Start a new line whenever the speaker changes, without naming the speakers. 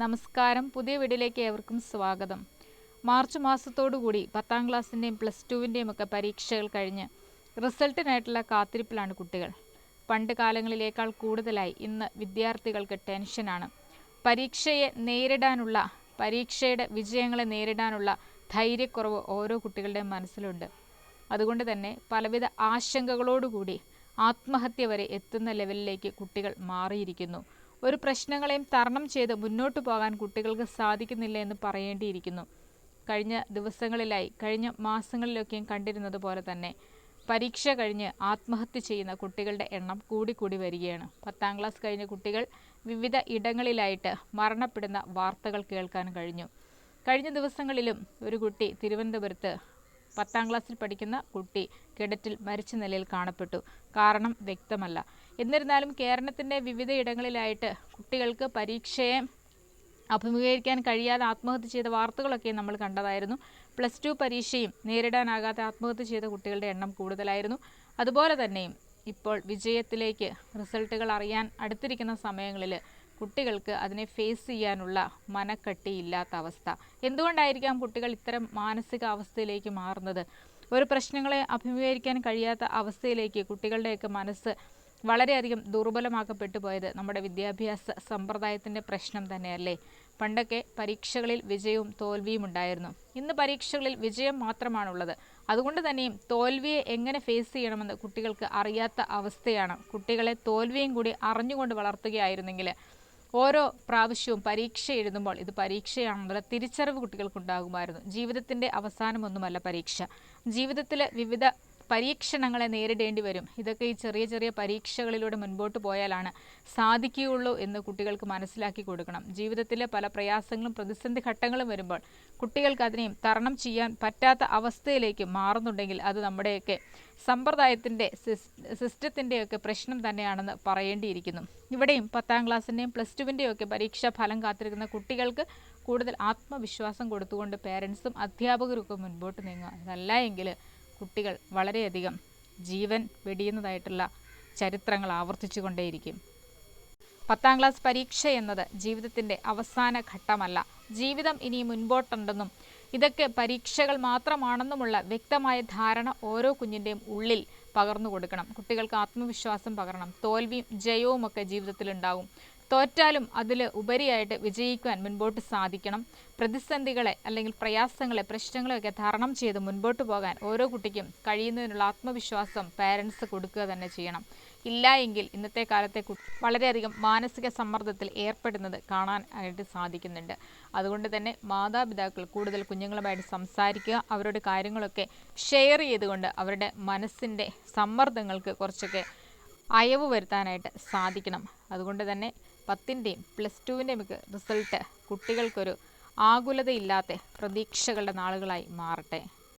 നമസ്കാരം. പുതിയ വീഡിയോയിലേക്ക് ഏവർക്കും സ്വാഗതം. മാർച്ച് മാസത്തോടുകൂടി പത്താം ക്ലാസ്സിന്റെയും പ്ലസ് ടുവിന്റെയും ഒക്കെ പരീക്ഷകൾ കഴിഞ്ഞ് റിസൾട്ടിനായിട്ടുള്ള കാത്തിരിപ്പിലാണ് കുട്ടികൾ. പണ്ട് കാലങ്ങളിലേക്കാൾ കൂടുതലായി ഇന്ന് വിദ്യാർത്ഥികൾക്ക് ടെൻഷനാണ്. പരീക്ഷയെ നേരിടാനുള്ള പരീക്ഷയുടെ വിജയങ്ങളെ നേരിടാനുള്ള ധൈര്യക്കുറവ് ഓരോ കുട്ടികളുടെയും മനസ്സിലുണ്ട്. അതുകൊണ്ട് തന്നെ പലവിധ ആശങ്കകളോടുകൂടി ആത്മഹത്യ വരെ എത്തുന്ന ലെവലിലേക്ക് കുട്ടികൾ മാറിയിരിക്കുന്നു. ഒരു പ്രശ്നങ്ങളെയും തരണം ചെയ്ത് മുന്നോട്ട് പോകാൻ കുട്ടികൾക്ക് സാധിക്കുന്നില്ല എന്ന് പറയേണ്ടിയിരിക്കുന്നു. കഴിഞ്ഞ ദിവസങ്ങളിലായി കഴിഞ്ഞ മാസങ്ങളിലൊക്കെയും കണ്ടിരുന്നത് പോലെ തന്നെ പരീക്ഷ കഴിഞ്ഞ് ആത്മഹത്യ ചെയ്യുന്ന കുട്ടികളുടെ എണ്ണം കൂടിക്കൂടി വരികയാണ്. പത്താം ക്ലാസ് കഴിഞ്ഞ കുട്ടികൾ വിവിധ ഇടങ്ങളിലായിട്ട് മരണപ്പെടുന്ന വാർത്തകൾ കേൾക്കാൻ കഴിഞ്ഞു. കഴിഞ്ഞ ദിവസങ്ങളിലും ഒരു കുട്ടി തിരുവനന്തപുരത്ത് പത്താം ക്ലാസ്സിൽ പഠിക്കുന്ന കുട്ടി കിടറ്റിൽ മരിച്ച നിലയിൽ കാണപ്പെട്ടു. കാരണം വ്യക്തമല്ല. എന്നിരുന്നാലും കേരളത്തിന്റെ വിവിധ ഇടങ്ങളിലായിട്ട് കുട്ടികൾക്ക് പരീക്ഷയെ അഭിമുഖീകരിക്കാൻ കഴിയാതെ ആത്മഹത്യ ചെയ്ത വാർത്തകളൊക്കെ നമ്മൾ കണ്ടതായിരുന്നു. പ്ലസ് ടു പരീക്ഷയും നേരിടാനാകാതെ ആത്മഹത്യ ചെയ്ത കുട്ടികളുടെ എണ്ണം കൂടുതലായിരുന്നു. അതുപോലെ തന്നെയും ഇപ്പോൾ വിജയത്തിലേക്ക് റിസൾട്ടുകൾ അറിയാൻ അടുത്തിരിക്കുന്ന സമയങ്ങളിൽ കുട്ടികൾക്ക് അതിനെ ഫേസ് ചെയ്യാനുള്ള മനക്കട്ടിയില്ലാത്ത അവസ്ഥ. എന്തുകൊണ്ടായിരിക്കാം കുട്ടികൾ ഇത്തരം മാനസിക അവസ്ഥയിലേക്ക് മാറുന്നത്? ഒരു പ്രശ്നങ്ങളെ അഭിമുഖീകരിക്കാൻ കഴിയാത്ത അവസ്ഥയിലേക്ക് കുട്ടികളുടെയൊക്കെ മനസ്സ് വളരെയധികം ദുർബലമാക്കപ്പെട്ടു പോയത് നമ്മുടെ വിദ്യാഭ്യാസ സമ്പ്രദായത്തിന്റെ പ്രശ്നം തന്നെയല്ലേ? പണ്ടൊക്കെ പരീക്ഷകളിൽ വിജയവും തോൽവിയും ഉണ്ടായിരുന്നു. ഇന്ന് പരീക്ഷകളിൽ വിജയം മാത്രമാണുള്ളത്. അതുകൊണ്ട് തന്നെയും തോൽവിയെ എങ്ങനെ ഫേസ് ചെയ്യണമെന്ന് കുട്ടികൾക്ക് അറിയാത്ത അവസ്ഥയാണ്. കുട്ടികളെ തോൽവിയും കൂടി അറിഞ്ഞുകൊണ്ട് വളർത്തുകയായിരുന്നെങ്കിൽ ഓരോ പ്രാവശ്യവും പരീക്ഷ എഴുതുമ്പോൾ ഇത് പരീക്ഷയാണെന്നുള്ള തിരിച്ചറിവ് കുട്ടികൾക്കുണ്ടാകുമായിരുന്നു. ജീവിതത്തിന്റെ അവസാനമൊന്നുമല്ല പരീക്ഷ. ജീവിതത്തിലെ വിവിധ പരീക്ഷണങ്ങളെ നേരിടേണ്ടി വരും. ഇതൊക്കെ ഈ ചെറിയ ചെറിയ പരീക്ഷകളിലൂടെ മുൻപോട്ട് പോയാലാണ് സാധിക്കുകയുള്ളൂ എന്ന് കുട്ടികൾക്ക് മനസ്സിലാക്കി കൊടുക്കണം. ജീവിതത്തിലെ പല പ്രയാസങ്ങളും പ്രതിസന്ധി ഘട്ടങ്ങളും വരുമ്പോൾ കുട്ടികൾക്ക് അതിനെയും തരണം ചെയ്യാൻ പറ്റാത്ത അവസ്ഥയിലേക്ക് മാറുന്നുണ്ടെങ്കിൽ അത് നമ്മുടെയൊക്കെ സമ്പ്രദായത്തിന്റെ സിസ്റ്റത്തിന്റെയൊക്കെ പ്രശ്നം തന്നെയാണെന്ന് പറയേണ്ടിയിരിക്കുന്നു. ഇവിടെയും പത്താം ക്ലാസ്സിന്റെയും പ്ലസ് ടുവിന്റെയും ഒക്കെ പരീക്ഷാ ഫലം കാത്തിരിക്കുന്ന കുട്ടികൾക്ക് കൂടുതൽ ആത്മവിശ്വാസം കൊടുത്തുകൊണ്ട് പേരൻസും അധ്യാപകരും ഒക്കെ മുൻപോട്ട് നീങ്ങുക. അതല്ല എങ്കിൽ കുട്ടികൾ വളരെയധികം ജീവൻ വെടിയുന്നതായിട്ടുള്ള ചരിത്രങ്ങൾ ആവർത്തിച്ചു കൊണ്ടേയിരിക്കും പത്താം ക്ലാസ് പരീക്ഷ എന്നത് ജീവിതത്തിന്റെ അവസാന ഘട്ടമല്ല. ജീവിതം ഇനി മുൻപോട്ടുണ്ടെന്നും ഇതൊക്കെ പരീക്ഷകൾ മാത്രമാണെന്നുമുള്ള വ്യക്തമായ ധാരണ ഓരോ കുഞ്ഞിന്റെയും ഉള്ളിൽ പകർന്നു കൊടുക്കണം കുട്ടികൾക്ക് ആത്മവിശ്വാസം പകരണം തോൽവിയും ജയവും ഒക്കെ ജീവിതത്തിലുണ്ടാവും. തോറ്റാലും അതിൽ ഉപരിയായിട്ട് വിജയിക്കുവാൻ മുൻപോട്ട് സാധിക്കണം. പ്രതിസന്ധികളെ അല്ലെങ്കിൽ പ്രയാസങ്ങളെ പ്രശ്നങ്ങളെയൊക്കെ തരണം ചെയ്ത് മുൻപോട്ട് പോകാൻ ഓരോ കുട്ടിക്കും കഴിയുന്നതിനുള്ള ആത്മവിശ്വാസം പാരൻസ് കൊടുക്കുക തന്നെ ചെയ്യണം. ഇല്ല എങ്കിൽ ഇന്നത്തെ കാലത്തെ വളരെയധികം മാനസിക സമ്മർദ്ദത്തിൽ ഏർപ്പെടുന്നത് കാണാൻ ആയിട്ട് സാധിക്കുന്നുണ്ട്. അതുകൊണ്ട് തന്നെ മാതാപിതാക്കൾ കൂടുതൽ കുഞ്ഞുങ്ങളുമായിട്ട് സംസാരിക്കുക അവരുടെ കാര്യങ്ങളൊക്കെ ഷെയർ ചെയ്തുകൊണ്ട് അവരുടെ മനസ്സിന്റെ സമ്മർദ്ദങ്ങൾക്ക് കുറച്ചൊക്കെ അയവ് വരുത്താനായിട്ട് സാധിക്കണം. അതുകൊണ്ട് തന്നെ പത്തിന്റെയും പ്ലസ് ടുവിന്റെയും ഒക്കെ റിസൾട്ട് കുട്ടികൾക്കൊരു ആകുലതയില്ലാത്ത പ്രതീക്ഷകളുടെ നാളുകളായി മാറട്ടെ.